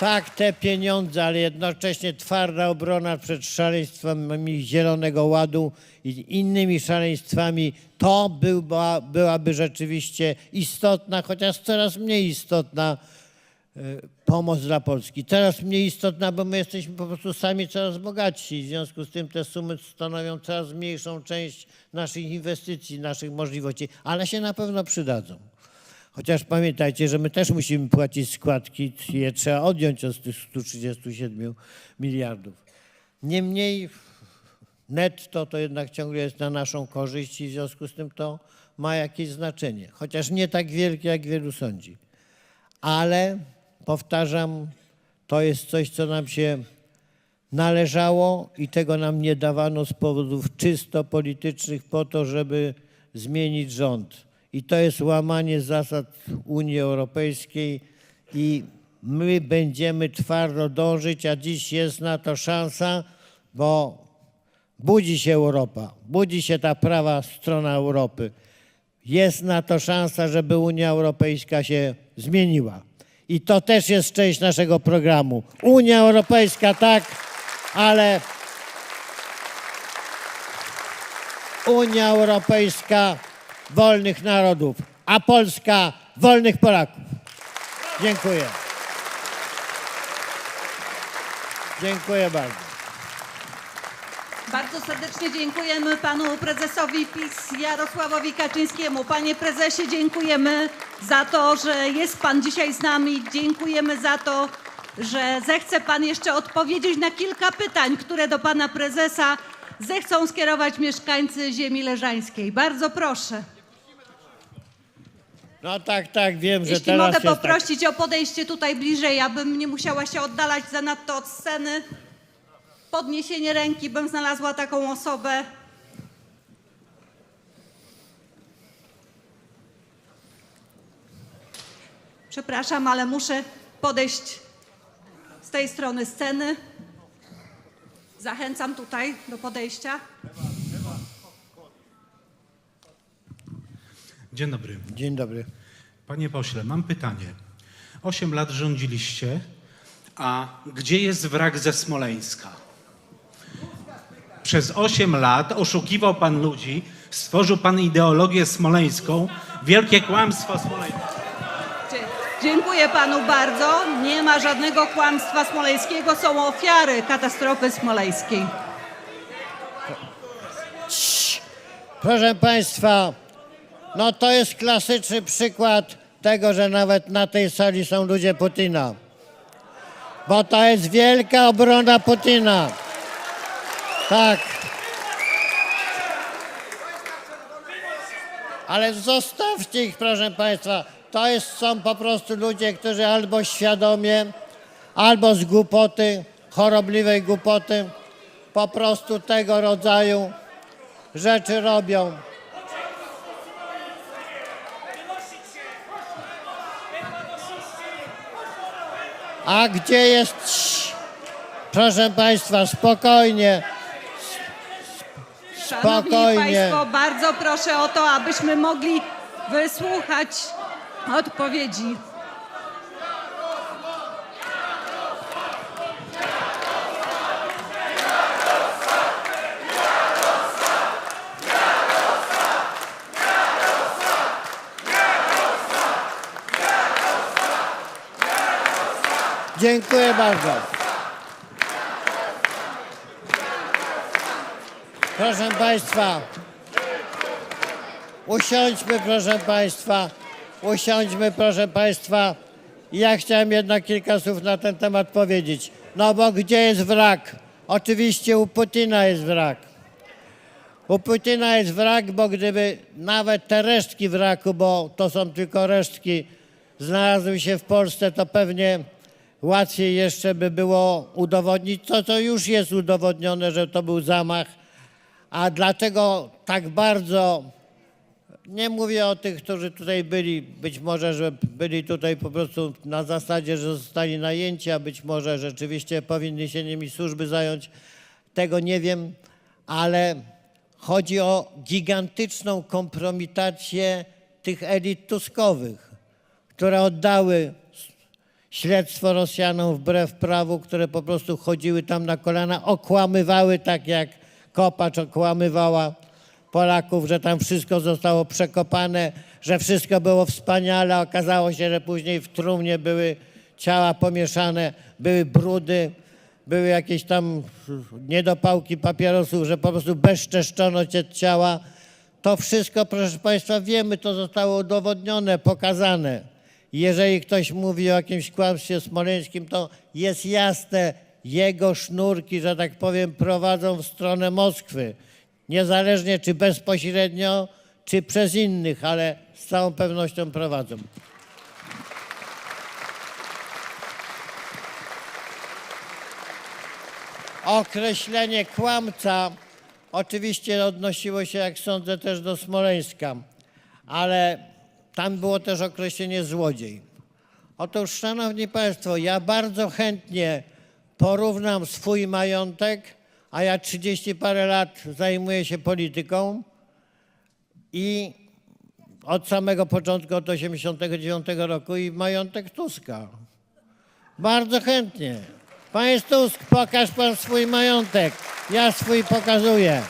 Tak, te pieniądze, ale jednocześnie twarda obrona przed szaleństwami Zielonego Ładu i innymi szaleństwami, to była, byłaby rzeczywiście istotna, chociaż coraz mniej istotna e, pomoc dla Polski. Coraz mniej istotna, bo my jesteśmy po prostu sami coraz bogatsi. W związku z tym te sumy stanowią coraz mniejszą część naszych inwestycji, naszych możliwości, ale się na pewno przydadzą. Chociaż pamiętajcie, że my też musimy płacić składki, je trzeba odjąć od tych 137 miliardów. Niemniej netto to jednak ciągle jest na naszą korzyść i w związku z tym to ma jakieś znaczenie. Chociaż nie tak wielkie, jak wielu sądzi. Ale powtarzam, to jest coś, co nam się należało i tego nam nie dawano z powodów czysto politycznych po to, żeby zmienić rząd. I to jest łamanie zasad Unii Europejskiej i my będziemy twardo dążyć, a dziś jest na to szansa, bo budzi się Europa, budzi się ta prawa strona Europy. Jest na to szansa, żeby Unia Europejska się zmieniła. I to też jest część naszego programu. Unia Europejska tak, ale Unia Europejska wolnych narodów, a Polska wolnych Polaków. Dziękuję. Dziękuję bardzo. Bardzo serdecznie dziękujemy panu prezesowi PiS Jarosławowi Kaczyńskiemu. Panie prezesie, dziękujemy za to, że jest pan dzisiaj z nami. Dziękujemy za to, że zechce pan jeszcze odpowiedzieć na kilka pytań, które do pana prezesa zechcą skierować mieszkańcy ziemi leżańskiej. Bardzo proszę. No tak, tak, wiem, że Jeśli teraz mogę jest tak. poprosić o podejście tutaj bliżej, abym nie musiała się oddalać zanadto od sceny. Podniesienie ręki, bym znalazła taką osobę. Przepraszam, ale muszę podejść z tej strony sceny. Zachęcam tutaj do podejścia. Dzień dobry. Dzień dobry. Panie pośle, mam pytanie. Osiem lat rządziliście, a gdzie jest wrak ze Smoleńska? Przez osiem lat oszukiwał pan ludzi, stworzył pan ideologię smoleńską, wielkie kłamstwo smoleńskie. Dziękuję panu bardzo. Nie ma żadnego kłamstwa smoleńskiego. Są ofiary katastrofy smoleńskiej. Proszę Państwa, no to jest klasyczny przykład tego, że nawet na tej sali są ludzie Putina. Bo to jest wielka obrona Putina. Tak. Ale zostawcie ich, proszę Państwa. To jest, są po prostu ludzie, którzy albo świadomie, albo z głupoty, chorobliwej głupoty, po prostu tego rodzaju rzeczy robią. A gdzie jest... Proszę Państwa, spokojnie. Szanowni Spokojnie. Państwo, bardzo proszę o to, abyśmy mogli wysłuchać odpowiedzi. Dziękuję bardzo. Proszę Państwa, usiądźmy, proszę Państwa, usiądźmy, proszę Państwa. Ja chciałem jednak kilka słów na ten temat powiedzieć. No bo gdzie jest wrak? Oczywiście u Putina jest wrak. U Putina jest wrak, bo gdyby nawet te resztki wraku, bo to są tylko resztki, znalazły się w Polsce, to pewnie łatwiej jeszcze by było udowodnić to, co już jest udowodnione, że to był zamach. A dlaczego tak bardzo, nie mówię o tych, którzy tutaj byli, być może, że byli tutaj po prostu na zasadzie, że zostali najęci, a być może rzeczywiście powinny się nimi służby zająć, tego nie wiem, ale chodzi o gigantyczną kompromitację tych elit tuskowych, które oddały śledztwo Rosjanom wbrew prawu, które po prostu chodziły tam na kolana, okłamywały tak jak Kopacz okłamywała Polaków, że tam wszystko zostało przekopane, że wszystko było wspaniale. Okazało się, że później w trumnie były ciała pomieszane, były brudy, były jakieś tam niedopałki papierosów, że po prostu bezczeszczono ciała. To wszystko, proszę Państwa, wiemy, to zostało udowodnione, pokazane. Jeżeli ktoś mówi o jakimś kłamstwie smoleńskim, to jest jasne, jego sznurki, że tak powiem, prowadzą w stronę Moskwy. Niezależnie czy bezpośrednio, czy przez innych, ale z całą pewnością prowadzą. Określenie kłamca oczywiście odnosiło się, jak sądzę, też do Smoleńska, ale tam było też określenie złodziej. Otóż, Szanowni Państwo, ja bardzo chętnie porównam swój majątek, a ja 30 parę lat zajmuję się polityką i od samego początku, od 89 roku i majątek Tuska. Bardzo chętnie. Panie Tusk, pokaż pan swój majątek. Ja swój pokazuję.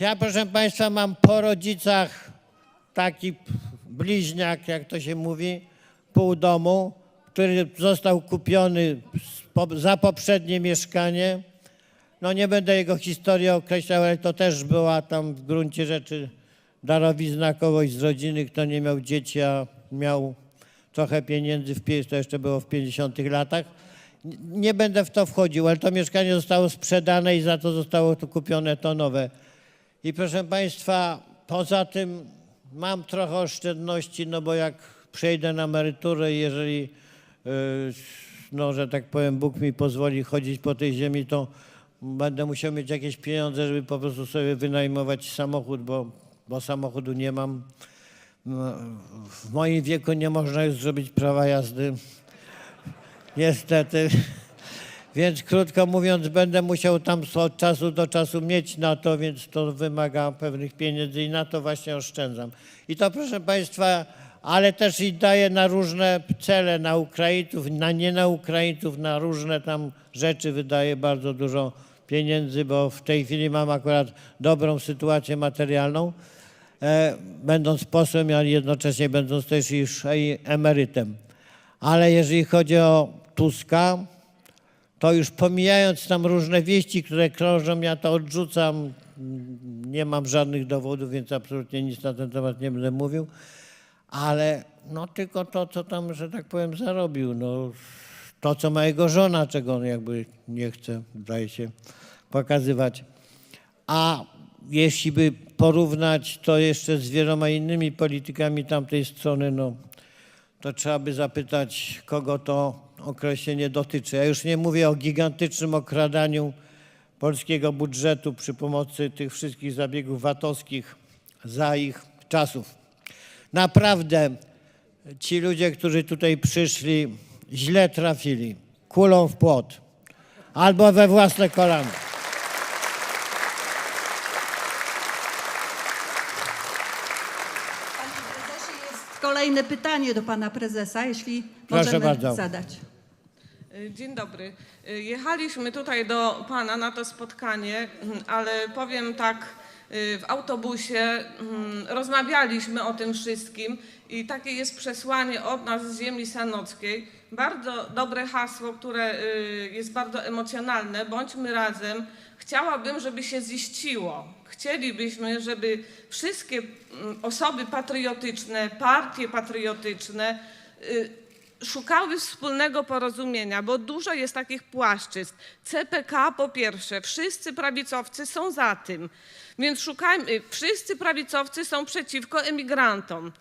Ja, proszę Państwa, mam po rodzicach taki bliźniak, jak to się mówi, pół domu, który został kupiony za poprzednie mieszkanie. No nie będę jego historii określał, ale to też była tam w gruncie rzeczy darowizna kogoś z rodziny, kto nie miał dzieci, a miał trochę pieniędzy, w, to jeszcze było w 50 latach. Nie będę w to wchodził, ale to mieszkanie zostało sprzedane i za to zostało tu kupione to nowe. I proszę Państwa, poza tym mam trochę oszczędności, no bo jak przejdę na emeryturę, jeżeli, yy, no, że tak powiem, Bóg mi pozwoli chodzić po tej ziemi, to będę musiał mieć jakieś pieniądze, żeby po prostu sobie wynajmować samochód, bo, bo samochodu nie mam. No, W moim wieku nie można już zrobić prawa jazdy. Niestety. Więc krótko mówiąc, będę musiał tam od czasu do czasu mieć na to, więc to wymaga pewnych pieniędzy i na to właśnie oszczędzam. I to proszę Państwa, ale też i daję na różne cele, na Ukraińców, na nie na Ukraińców, na różne tam rzeczy wydaję bardzo dużo pieniędzy, bo w tej chwili mam akurat dobrą sytuację materialną, e, będąc posłem, a jednocześnie będąc też już emerytem. Ale jeżeli chodzi o Tuska, to już pomijając tam różne wieści, które krążą, ja to odrzucam. Nie mam żadnych dowodów, więc absolutnie nic na ten temat nie będę mówił. Ale no tylko to, co tam, że tak powiem, zarobił. No, to, co ma jego żona, czego on jakby nie chce, zdaje się, pokazywać. A jeśli by porównać to jeszcze z wieloma innymi politykami tamtej strony, no to trzeba by zapytać, kogo to określenie dotyczy. Ja już nie mówię o gigantycznym okradaniu polskiego budżetu przy pomocy tych wszystkich zabiegów VAT-owskich za ich czasów. Naprawdę ci ludzie, którzy tutaj przyszli, źle trafili. Kulą w płot albo we własne kolana. Panie prezesie, jest kolejne pytanie do pana prezesa, jeśli Proszę możemy bardzo. zadać. Y, Dzień dobry. Y, Jechaliśmy tutaj do Pana na to spotkanie, mm, ale powiem tak, y, w autobusie mm, rozmawialiśmy o tym wszystkim i takie jest przesłanie od nas z ziemi sanockiej. Bardzo dobre hasło, które y, jest bardzo emocjonalne. Bądźmy razem. Chciałabym, żeby się ziściło. Chcielibyśmy, żeby wszystkie mm, osoby patriotyczne, partie patriotyczne y, szukały wspólnego porozumienia, bo dużo jest takich płaszczyzn. CPK po pierwsze, wszyscy prawicowcy są za tym, więc szukajmy, wszyscy prawicowcy są przeciwko emigrantom.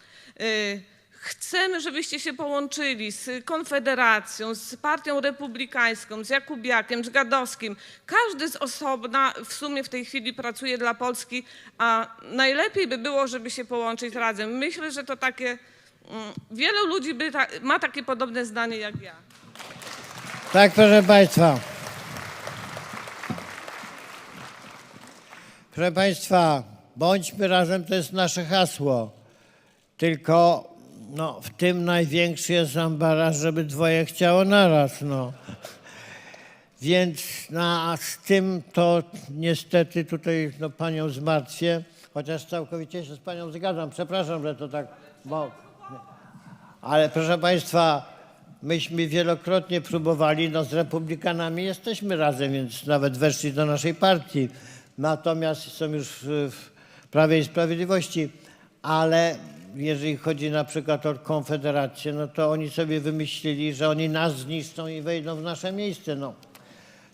Chcemy, żebyście się połączyli z Konfederacją, z Partią Republikańską, z Jakubiakiem, z Gadowskim. Każdy z osobna w sumie w tej chwili pracuje dla Polski, a najlepiej by było, żeby się połączyć razem. Myślę, że to takie Mm, Wielu ludzi by ta, ma takie podobne zdanie jak ja. Tak, proszę Państwa. Proszę Państwa, bądźmy razem to jest nasze hasło. Tylko no, w tym największy jest ambaraz, żeby dwoje chciało naraz. No. Więc no, a z tym to niestety tutaj no, panią zmartwię, chociaż całkowicie się z panią zgadzam. Przepraszam, że to tak. Bo, ale proszę państwa, myśmy wielokrotnie próbowali, no z republikanami jesteśmy razem, więc nawet weszli do naszej partii. Natomiast są już w, w Prawie i Sprawiedliwości, ale jeżeli chodzi na przykład o Konfederację, no to oni sobie wymyślili, że oni nas zniszczą i wejdą w nasze miejsce. No.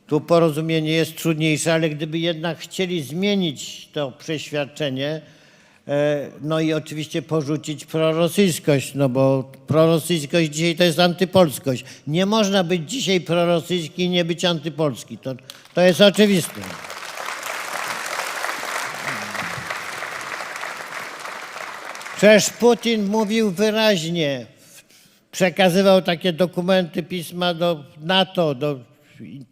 Tu porozumienie jest trudniejsze, ale gdyby jednak chcieli zmienić to przeświadczenie, e, no i oczywiście porzucić prorosyjskość, no bo prorosyjskość dzisiaj to jest antypolskość. Nie można być dzisiaj prorosyjski i nie być antypolski. To, to jest oczywiste. Przecież Putin mówił wyraźnie, przekazywał takie dokumenty, pisma do NATO, do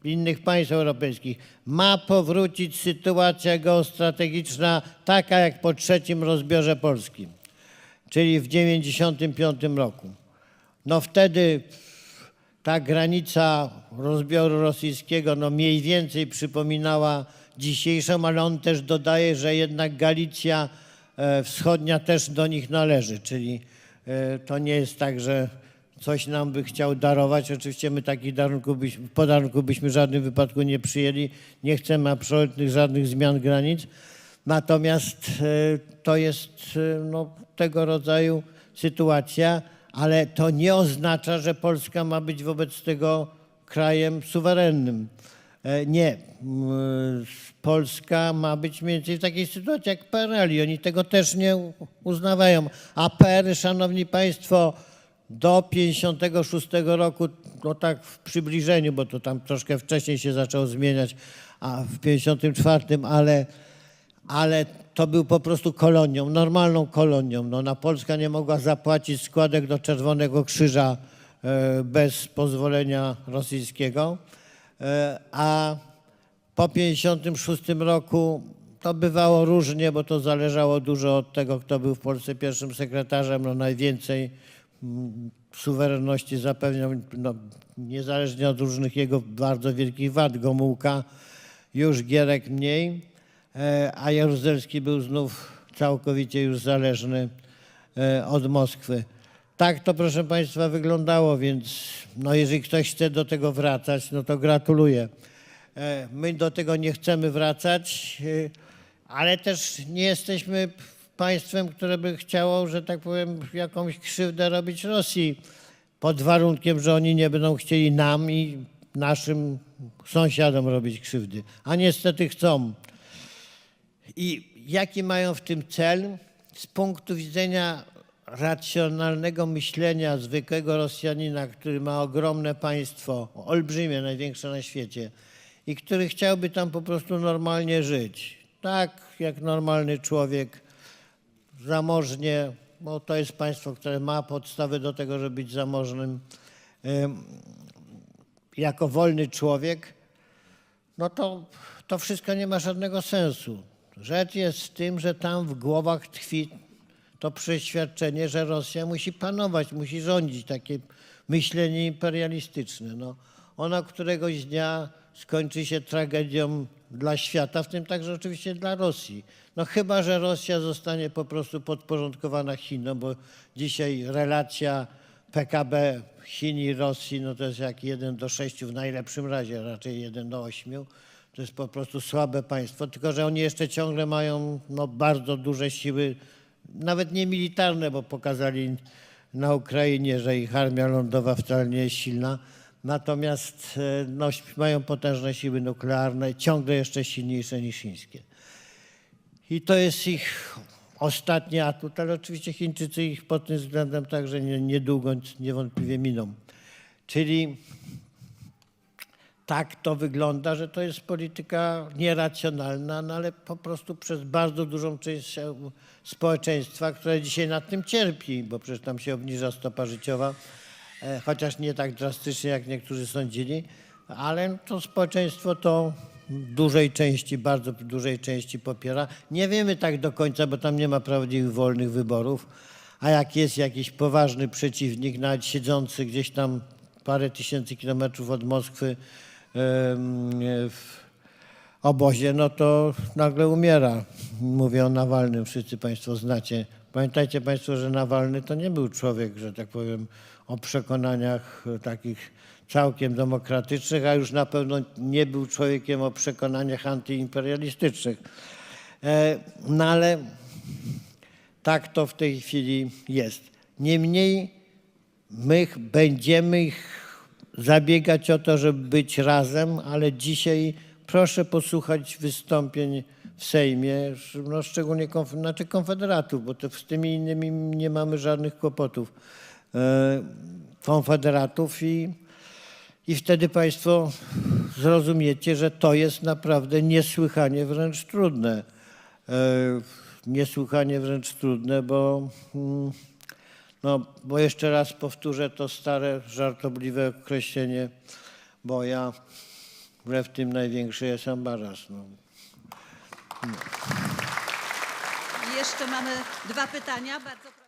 innych państw europejskich. Ma powrócić sytuacja geostrategiczna taka jak po trzecim rozbiorze Polski, czyli w 1995 roku. No wtedy ta granica rozbioru rosyjskiego no mniej więcej przypominała dzisiejszą, ale on też dodaje, że jednak Galicja wschodnia też do nich należy, czyli e, to nie jest tak, że coś nam by chciał darować. Oczywiście my takich darunków byśmy, podarunków byśmy w żadnym wypadku nie przyjęli. Nie chcemy absolutnych żadnych zmian granic. Natomiast e, to jest e, no, tego rodzaju sytuacja, ale to nie oznacza, że Polska ma być wobec tego krajem suwerennym. E, Nie. Polska ma być mniej więcej w takiej sytuacji jak PRL i oni tego też nie uznawają. A PRL, szanowni państwo, do 56 roku, no tak w przybliżeniu, bo to tam troszkę wcześniej się zaczęło zmieniać, a w 54, ale ale to był po prostu kolonią, normalną kolonią. No, na Polska nie mogła zapłacić składek do Czerwonego Krzyża e, bez pozwolenia rosyjskiego, a po 56 roku to bywało różnie, bo to zależało dużo od tego, kto był w Polsce pierwszym sekretarzem. No, najwięcej mm, suwerenności zapewniał, no, niezależnie od różnych jego bardzo wielkich wad, Gomułka, już Gierek mniej, e, a Jaruzelski był znów całkowicie już zależny e, od Moskwy. Tak to, proszę Państwa, wyglądało, więc no, jeżeli ktoś chce do tego wracać, no to gratuluję. E, My do tego nie chcemy wracać, e, ale też nie jesteśmy państwem, które by chciało, że tak powiem, jakąś krzywdę robić Rosji pod warunkiem, że oni nie będą chcieli nam i naszym sąsiadom robić krzywdy. A niestety chcą. I jaki mają w tym cel? Z punktu widzenia racjonalnego myślenia zwykłego Rosjanina, który ma ogromne państwo, olbrzymie, największe na świecie i który chciałby tam po prostu normalnie żyć. Tak jak normalny człowiek, zamożnie, bo to jest państwo, które ma podstawy do tego, żeby być zamożnym, jako wolny człowiek, no to to wszystko nie ma żadnego sensu. Rzecz jest w tym, że tam w głowach tkwi to przeświadczenie, że Rosja musi panować, musi rządzić, takie myślenie imperialistyczne. No, ono któregoś dnia skończy się tragedią dla świata, w tym także oczywiście dla Rosji. No chyba, że Rosja zostanie po prostu podporządkowana Chinom, bo dzisiaj relacja PKB Chin i Rosji, no to jest jak 1 do 6 w najlepszym razie, raczej 1 do 8. To jest po prostu słabe państwo, tylko że oni jeszcze ciągle mają no, bardzo duże siły, nawet nie militarne, bo pokazali na Ukrainie, że ich armia lądowa wcale nie jest silna. Natomiast e, no, mają potężne siły nuklearne, ciągle jeszcze silniejsze niż chińskie. I to jest ich ostatni atut, ale oczywiście Chińczycy ich pod tym względem także nie- niedługo niewątpliwie miną. Czyli tak to wygląda, że to jest polityka nieracjonalna, no ale po prostu przez bardzo dużą część społeczeństwa, które dzisiaj nad tym cierpi, bo przecież tam się obniża stopa życiowa, e, chociaż nie tak drastycznie, jak niektórzy sądzili, ale to społeczeństwo to dużej części, bardzo dużej części popiera. Nie wiemy tak do końca, bo tam nie ma prawdziwych wolnych wyborów. A jak jest jakiś poważny przeciwnik, nawet siedzący gdzieś tam parę tysięcy kilometrów od Moskwy w obozie, no to nagle umiera. Mówię o Nawalnym, wszyscy Państwo znacie. Pamiętajcie Państwo, że Nawalny to nie był człowiek, że tak powiem, o przekonaniach e, takich całkiem demokratycznych, a już na pewno nie był człowiekiem o przekonaniach antyimperialistycznych. E, No ale tak to w tej chwili jest. Niemniej my będziemy ich zabiegać o to, żeby być razem, ale dzisiaj proszę posłuchać wystąpień w Sejmie, no szczególnie konf- znaczy konfederatów, bo to z tymi innymi nie mamy żadnych kłopotów. E, konfederatów i, i wtedy Państwo zrozumiecie, że to jest naprawdę niesłychanie wręcz trudne. E, niesłychanie wręcz trudne, bo mm, no, bo jeszcze raz powtórzę to stare, żartobliwe określenie, bo ja wbrew tym największy jest ambaras. No. Jeszcze mamy dwa pytania. Bardzo.